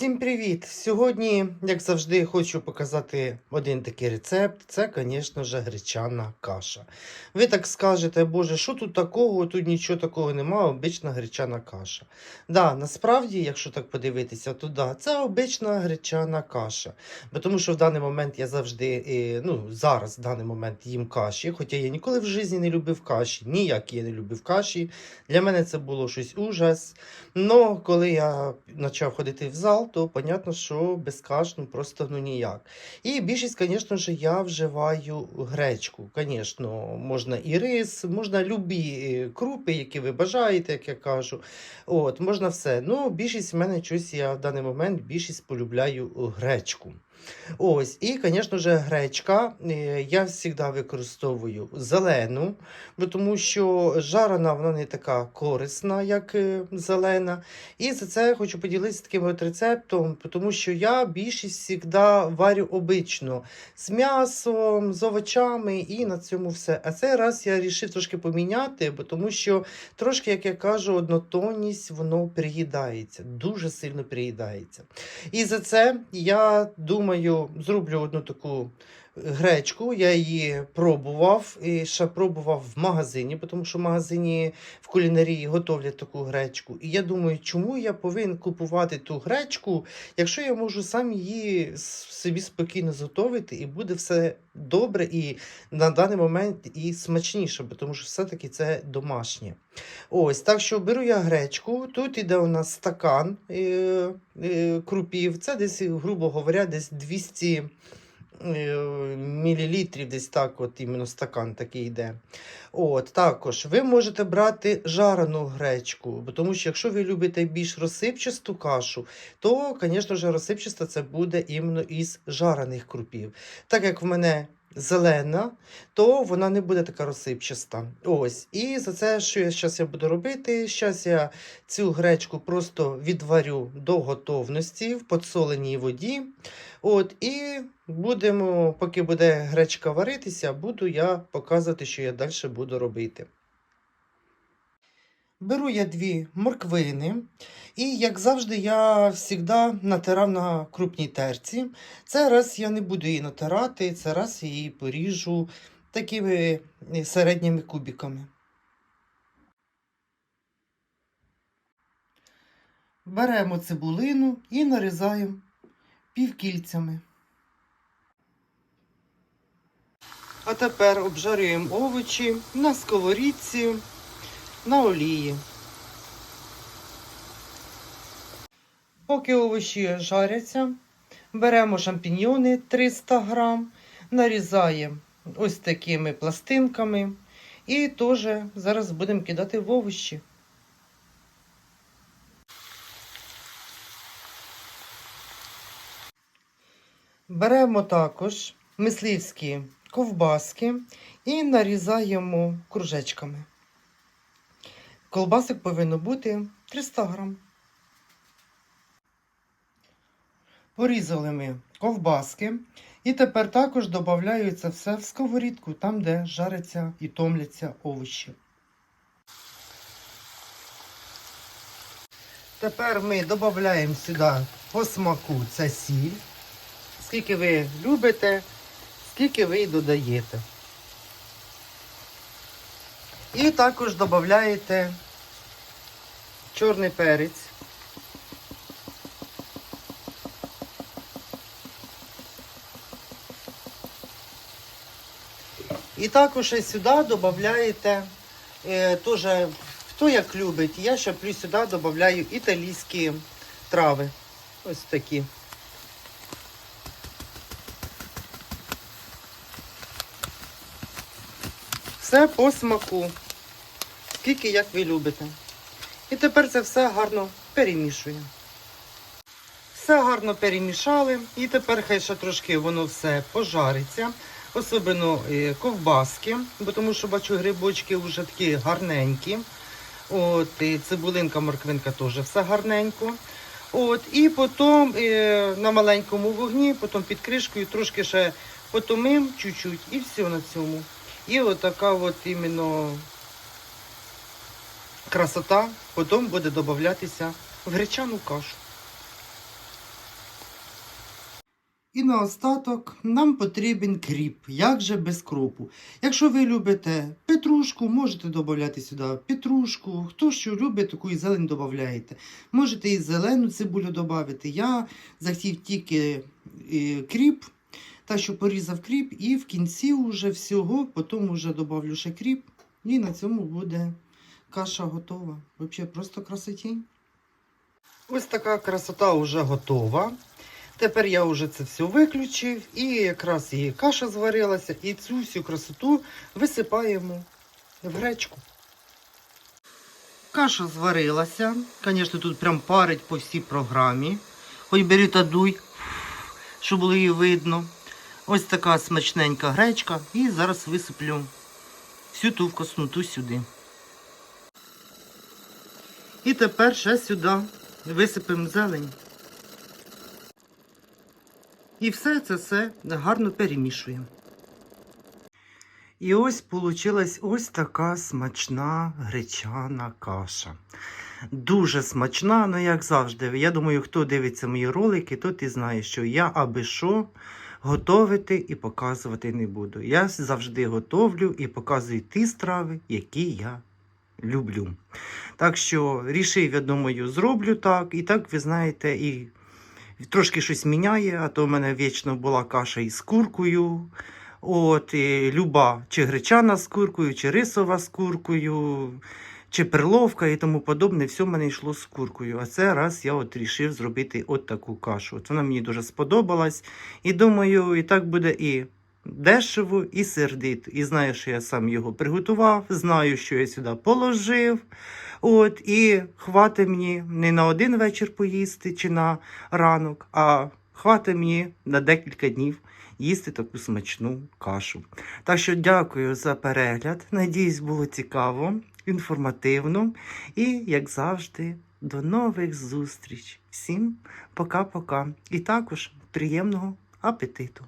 Всім привіт! Сьогодні, як завжди, хочу показати один такий рецепт. Це, звісно ж, гречана каша. Ви так скажете, Боже, що тут такого? Тут нічого такого немає, обична гречана каша. Да, насправді, якщо так подивитися, то да, це обична гречана каша. Бо тому що в даний момент я завжди, е, ну зараз в даний момент їм каші, хоча я ніколи в житті не любив каші, ніяк я не любив каші. Для мене це було щось ужас. Но коли я почав ходити в зал, то понятно, що без каш ну, просто ну ніяк. І більшість, звісно ж, я вживаю гречку. Звісно, можна і рис, можна любі е, крупи, які ви бажаєте, як я кажу. От, можна все. Ну, більшість в мене щось я в даний момент більшість полюбляю гречку. Ось, і, звісно ж, гречка е, я завжди використовую зелену, бо тому що жарена вона не така корисна, як е, зелена. І за це хочу поділитися таким от рецептом, тому що я більшість завжди варю обично з м'ясом, з овочами і на цьому все. А цей раз я вирішив трошки поміняти, бо тому що трошки, як я кажу, однотонність воно приїдається, дуже сильно приїдається. І за це я думаю, зроблю одну таку гречку. Я її пробував і ще пробував в магазині, тому що в магазині в кулінарії готовлять таку гречку. І я думаю, чому я повинен купувати ту гречку, якщо я можу сам її собі спокійно зготовити, і буде все добре і на даний момент і смачніше, тому що все-таки це домашнє. Ось, так що беру я гречку. Тут іде у нас стакан е, е, крупів. Це десь, грубо говоря, десь 200 е, мілілітрів, десь так, от іменно стакан такий йде. От, також ви можете брати жарену гречку, тому що якщо ви любите більш розсипчасту кашу, то, звісно розсипчаста це буде іменно із жарених крупів. Так як в мене зелена, то вона не буде така розсипчаста. Ось. І за це, що я зараз я буду робити, зараз я цю гречку просто відварю до готовності в подсоленій воді. От, і будемо, поки буде гречка варитися, буду я показувати, що я далі буду робити. Беру я дві морквини, і, як завжди, я завжди натирав на крупній терці. Це раз я не буду її натирати, це раз її поріжу такими е, середніми кубиками. Беремо цибулину і нарізаємо півкільцями. А тепер обжарюємо овочі на сковорідці на олії. Поки овочі жаряться, беремо шампіньйони 300 грам, нарізаємо ось такими пластинками і теж зараз будемо кидати в овочі. Беремо також мисливські ковбаски і нарізаємо кружечками. Колбасик повинно бути 300 грам. Порізали ми ковбаски. І тепер також це все в сковорідку, там, де жаряться і томляться овочі. Тепер ми додаємо сюди по смаку це сіль. Скільки ви любите, скільки ви додаєте. І також додаєте чорний перець. І також сюди додаєте е, теж, хто як любить, я ще плюс сюди додаю італійські трави. Ось такі. Все по смаку. Скільки як ви любите. І тепер це все гарно перемішуємо. Все гарно перемішали. І тепер хай ще трошки воно все пожариться. Особливо е, ковбаски, бо тому що бачу грибочки вже такі гарненькі. От, і цибулинка, морквинка теж все гарненько. От, і потім е, на маленькому вогні, потім під кришкою трошки ще потомим чуть-чуть і все на цьому. І отака от іменно красота потім буде додатися в гречану кашу. І наостаток нам потрібен кріп. Як же без кропу? Якщо ви любите петрушку, можете додати сюди петрушку. Хто що любить, таку і зелень додаєте. Можете і зелену цибулю додати. Я захотів тільки е, кріп, та що порізав кріп, і в кінці вже всього, потім вже додавлю ще кріп, і на цьому буде каша готова. Взагалі просто красотінь. Ось така красота вже готова. Тепер я вже це все виключив, і якраз і каша зварилася, і цю всю красоту висипаємо в гречку. Каша зварилася. Звісно, тут прям парить по всій програмі. Хоч бери та дуй, щоб було її видно. Ось така смачненька гречка. І зараз висиплю всю ту вкусноту сюди. І тепер ще сюди висипемо зелень. І все це все гарно перемішуємо. І ось получилась ось така смачна гречана каша. Дуже смачна, ну як завжди. Я думаю, хто дивиться мої ролики, тот і знає, що я аби що готовити і показувати не буду. Я завжди готовлю і показую ті страви, які я люблю. Так що рішив, я думаю, зроблю так. І так, ви знаєте, і трошки щось міняє, а то в мене вічно була каша із куркою. От, і люба, чи гречана з куркою, чи рисова з куркою, чи перловка і тому подобне, все в мене йшло з куркою. А це раз я от рішив зробити от таку кашу. От вона мені дуже сподобалась. І думаю, і так буде і дешево, і сердито. І знаю, що я сам його приготував, знаю, що я сюди положив. От, і хватить мені не на один вечір поїсти чи на ранок, а хватить мені на декілька днів їсти таку смачну кашу. Так що дякую за перегляд. Надіюсь, було цікаво, інформативно. І, як завжди, до нових зустріч. Всім пока-пока. І також приємного апетиту!